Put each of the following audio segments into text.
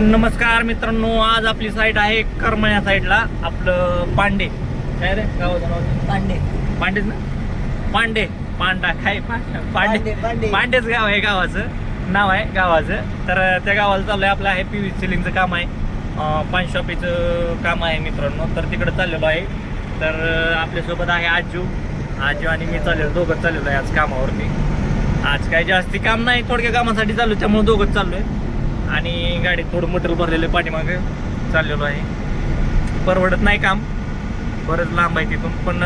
नमस्कार मित्रांनो आज आपली साईट आहे करमळ्या साईडला आपलं पांडे. काय रे? गावाचं नाव पांडे. पांडेच ना? पांडे. पांडा काय पांडे. पांडे, पांडे. पांडेच गाव आहे गावाचं. नाव आहे गावाचं. तर त्या गावाला चाललंय आपलं आहे पी व्ही सिलिंगचं काम आहे. पान शॉपीचं काम आहे मित्रांनो. तर तिकडे चाललेलो आहे. तर आपल्यासोबत आहे आजू. आजू आणि मी चाललेलो दोघं चाललेलो आहे आज कामावरती. आज काय जास्ती काम नाही थोडक्या कामासाठी चाललो त्यामुळे दोघंच चाललोय. आणि गाडीत थोडं मटेरियल भरलेलं पाठीमागे चाललेलो आहे. परवडत नाही काम. बरंच लांब आहे तिथून. पण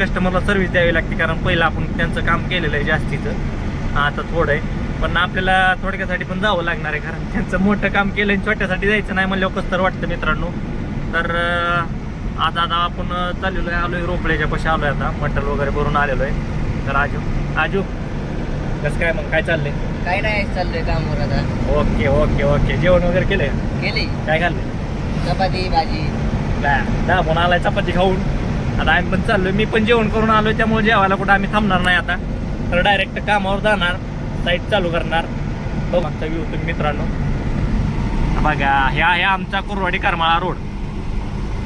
कस्टमरला सर्व्हिस द्यावी लागते कारण पहिलं आपण त्यांचं काम केलेलं आहे जास्तीचं. आता थोडं आहे. पण आपल्याला थोडक्यासाठी पण जावं लागणार आहे कारण त्यांचं मोठं काम केलं आणि छोट्यासाठी जायचं नाही मला कसं तर वाटतं मित्रांनो. तर आता आता आपण चाललेलो आहे आलो आहे रोपड्याच्या आलो आहे आता. मटेरियल वगैरे भरून आलेलो आहे. तर आजू आजू कसं काय मग काय चाललंय? काय नाही चाललोय कामावर आता. Okay okay okay. जेवण वगैरे केली. काय खाल्लंय चपाती भाजी. दाबून आलाय चपाती खाऊन. आता आम्ही पण चाललोय. मी पण जेवण करून आलोय त्यामुळे जेवायला कुठं आम्ही थांबणार नाही आता. तर डायरेक्ट कामावर जाणार साईट चालू करणार. बघ मागचा व्ह्यू तुम्ही मित्रांनो. हा बघा हे आहे आमचा कुरवाडी करमाळा रोड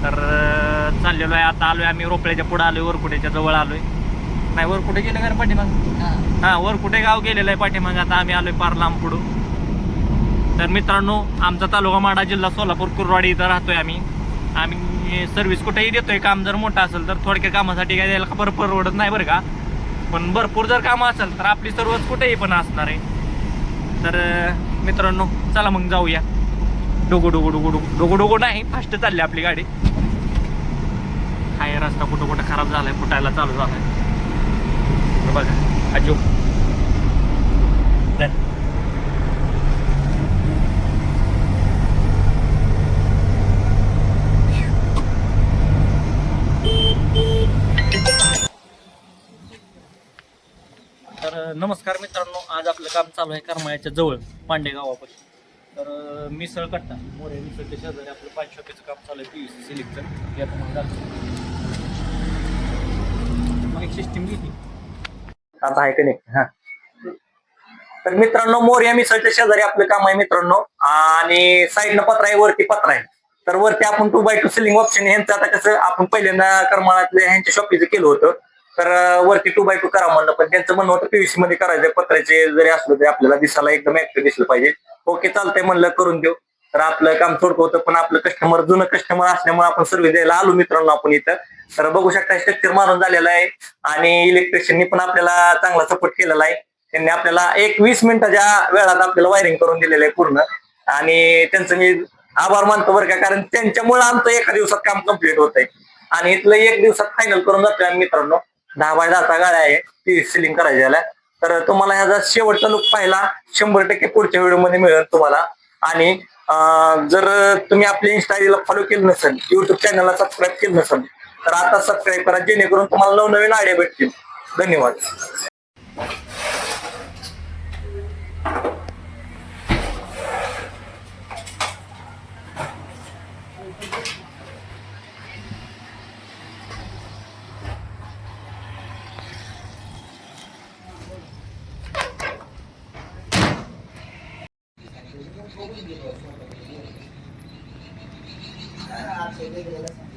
तर अं, चाललेलो आहे. आता आलोय आम्ही रोपड्याच्या पुढे आलोय वरकुट्याच्या जवळ आलोय. नाही वर कुठे गेलं का पाठीमाग? हा. हा वर कुठे गाव गेलेलं आहे पाठीमाग? आता आम्ही आलोय पार लांब पुढं. तर मित्रांनो आमचा तालुका माडा जिल्हा सोलापूर कुरवाडी इथं राहतोय आम्ही. आम्ही सर्व्हिस कुठेही देतोय काम जर मोठं असेल तर थोडक्या कामासाठी काय द्यायला बरं परवडत नाही बरं का. पण भरपूर जर कामं असेल तर आपली सर्वच कुठेही पण असणार आहे. तर मित्रांनो चला मग जाऊया. डोगो डोगो डोगो डोगो डोगो डोगो नाही फास्ट चालली आपली गाडी. हाय रस्ता कुठं कुठं खराब झालाय फुटायला चालू झालाय. हे बघा अजो तर नमस्कार मित्रांनो आज आपलं काम चालू आहे करमाळ्याच्या जवळ पांडे गावापासून तर मिसळ कट्टा मोरे मिसळच्या शेजारी आपलं पाच शॉपीचं काम चालू आहे पी यू सी सिलेक्शन यात मग एक सिस्टीम घेतली. आता आहे नाही? हा. तर मित्रांनो मोर्या मिसळच्या शेजारी आपलं काम आहे मित्रांनो. आणि साईडनं पत्र आहे वरती पत्र आहे. तर वरती आपण two by two ceiling option यांचं आता कसं आपण पहिल्यांदा करमाळातल्या ह्यांच्या शॉपीचं केलं होतं. तर वरती टू बाय टू करा म्हणलं पण त्यांचं म्हणणं होतं पीव्हीसी मध्ये करायचं पत्र्याचे जरी असलं तरी आपल्याला दिसायला एकदम ऍक्टिव्ह दिसलं पाहिजे. ओके चालतंय म्हणलं करून देऊ. तर आपलं काम थोडकं होतं पण आपलं कस्टमर जुनं कस्टमर असल्यामुळे आपण सर्व्हिस द्यायला आलो मित्रांनो आपण इथं. तर बघू शकता स्ट्रक्चर मारून झालेलं आहे. आणि इलेक्ट्रिशियननी पण आपल्याला चांगला सपोर्ट केलेला आहे. त्यांनी आपल्याला एक वीस मिनिटाच्या वेळात आपल्याला वायरिंग करून दिलेलं आहे पूर्ण. आणि त्यांचं मी आभार मानतो बरं का कारण त्यांच्यामुळे आमचं एका दिवसात काम कंप्लीट होत आहे आणि इथलं एक दिवसात फायनल करून जातोय आम्ही मित्रांनो. दहा बाय दहाचा गाड्या आहे ती सिलिंग करायच्या तर तुम्हाला ह्याचा शेवटचा लुक पाहिला शंभर टक्के पुढच्या व्हिडिओमध्ये मिळेल तुम्हाला. आणि अं, जर तुम्ही आपल्या इंस्टाला फॉलो केलं नसेल युट्यूब चॅनलला सबस्क्राईब केलं नसेल तर आता सबस्क्राईब करा जेणेकरून तुम्हाला नवनवीन आयडिया भेटतील. धन्यवाद. Thank you.